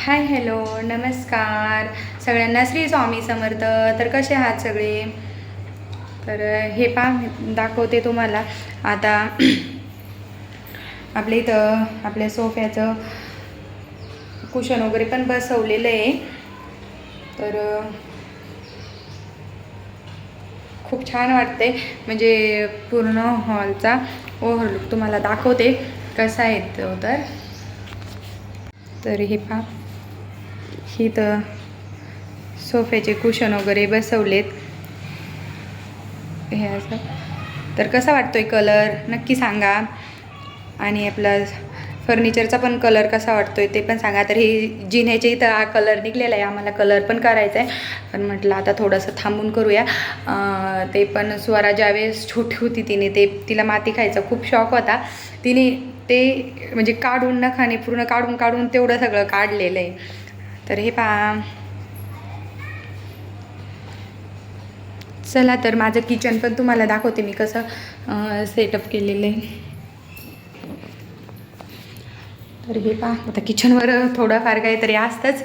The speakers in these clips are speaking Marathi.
हाय हॅलो नमस्कार. सगळ्यांना श्री स्वामी समर्थ. तर कसे आहात सगळे? तर हे पा दाखवते तुम्हाला. आता आपल्या इथं आपल्या सोफ्याचं कुशन वगैरे पण बसवलेलं आहे. तर खूप छान वाटते म्हणजे पूर्ण हॉलचा ओव्हरलुक तुम्हाला दाखवते कसा आहे तो तर. तर हे पहा. ही तर सोफ्याचे कुशन वगैरे बसवलेत. हे असं. तर कसा वाटतोय कलर? नक्की सांगा. आणि आपला फर्निचरचा पण कलर कसा वाटतोय ते पण सांगा. तर हे जिन्याचे इथं हा कलर निघलेला आहे. आम्हाला कलर पण करायचा आहे पण म्हटलं आता थोडंसं थांबून करूया. ते पण स्वरा ज्यावेळेस छोटी होती तिने ते तिला माती खायचा खूप शॉक होता. तिने ते म्हणजे काढून न खाणे पूर्ण काढून काढून तेवढं सगळं काढलेलं आहे. तर हे पहा चला तर माझं किचन पण तुम्हाला दाखवते मी कसं सेटअप केलेलं आहे. तर हे पहा आता किचनवर थोडंफार काहीतरी असतंच.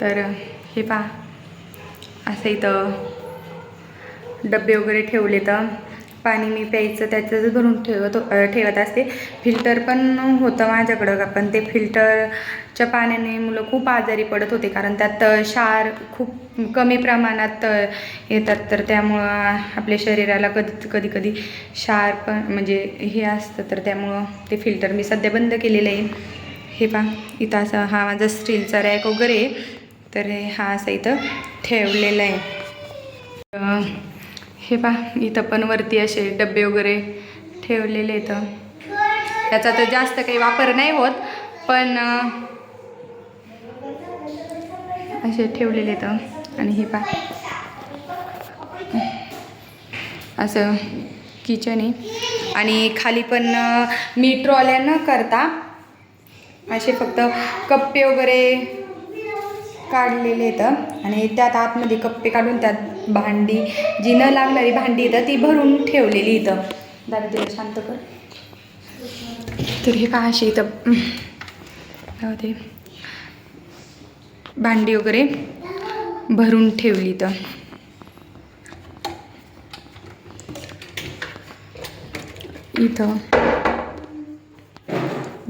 तर हे पहा असं इथं डबे वगैरे ठेवले तर पाणी मी प्यायचं त्याचंच भरून ठेवत ठेवत असते. फिल्टर पण होतं माझ्याकडं का पण ते फिल्टरच्या पाण्याने मुलं खूप आजारी पडत होते कारण त्यात क्षार खूप कमी प्रमाणात येतात. तर त्यामुळं आपल्या शरीराला कधी कधी कधी क्षार पण म्हणजे हे असतं तर त्यामुळं ते फिल्टर मी सध्या बंद केलेलं आहे. हे पा इथं असं हा माझा स्टीलचा रॅक वगैरे आहे. तर हे हा असं इथं ठेवलेलं आहे. हे पा इथं पण वरती असे डबे वगैरे ठेवलेले इथं त्याचा तर जास्त काही वापर नाही होत पण असे ठेवलेले इथं आणि हे पा असं किचन आहे. आणि खाली पण मी ट्रॉल्या न करता असे फक्त कप्पे वगैरे काढलेले येतं आणि त्यात आतमध्ये कप्पे काढून त्यात भांडी जी न लागणारी भांडी येतं ती भरून ठेवलेली इथं दादा तिला शांत कर. तर हे काय अशी इथं ते भांडी वगैरे भरून ठेवली इथं इथं.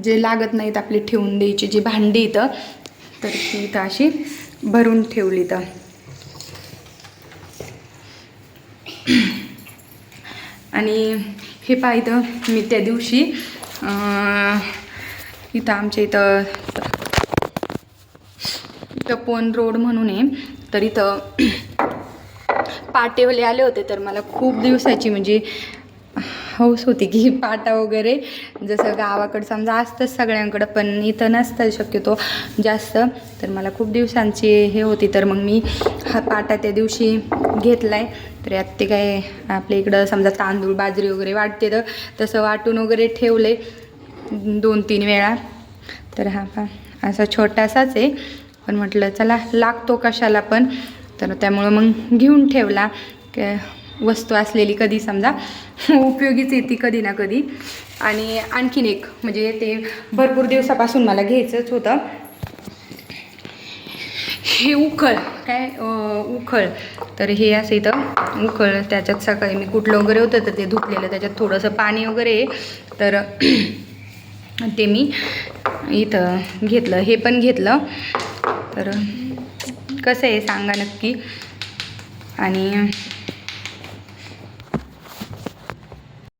जे लागत नाहीत आपली ठेवून द्यायची जी भांडी इथं तर ती इथं अशी भरून ठेवली तर. आणि हे पहा इथं मी त्या दिवशी इथं आमच्या इथं इथं पोन रोड म्हणून आहे. तर इथं पाटेवाले आले होते तर मला खूप दिवसाची म्हणजे हौस होती की पाटा वगैरे. जसं गावाकडं समजा असतंच सगळ्यांकडं पण इथं नसतं शक्यतो जास्त. तर मला खूप दिवसांची हे होती तर मग मी हा पाटा त्या दिवशी घेतला आहे तर यात ते काय आपल्या इकडं समजा तांदूळ बाजरी वगैरे वाटते तर तसं वाटून वगैरे ठेवले दोन तीन वेळा. तर हा पा असा छोटासाच आहे. पण म्हटलं चला लागतो कशाला पण. तर त्यामुळं मग घेऊन ठेवला. काय वस्तू असलेली कधी समजा. उपयोगीच येते कधी ना कधी. आणि आणखीन एक म्हणजे ते भरपूर दिवसापासून मला घ्यायचंच होतं. हे उखळ. काय? उखळ. तर हे असं इथं उखळ. त्याच्यात सकाळी मी कुठलं वगैरे होतं तर ते धुतलेलं. त्याच्यात थोडंसं पाणी वगैरे तर ते मी इथं घेतलं. हे पण घेतलं. तर कसं आहे सांगा नक्की. आणि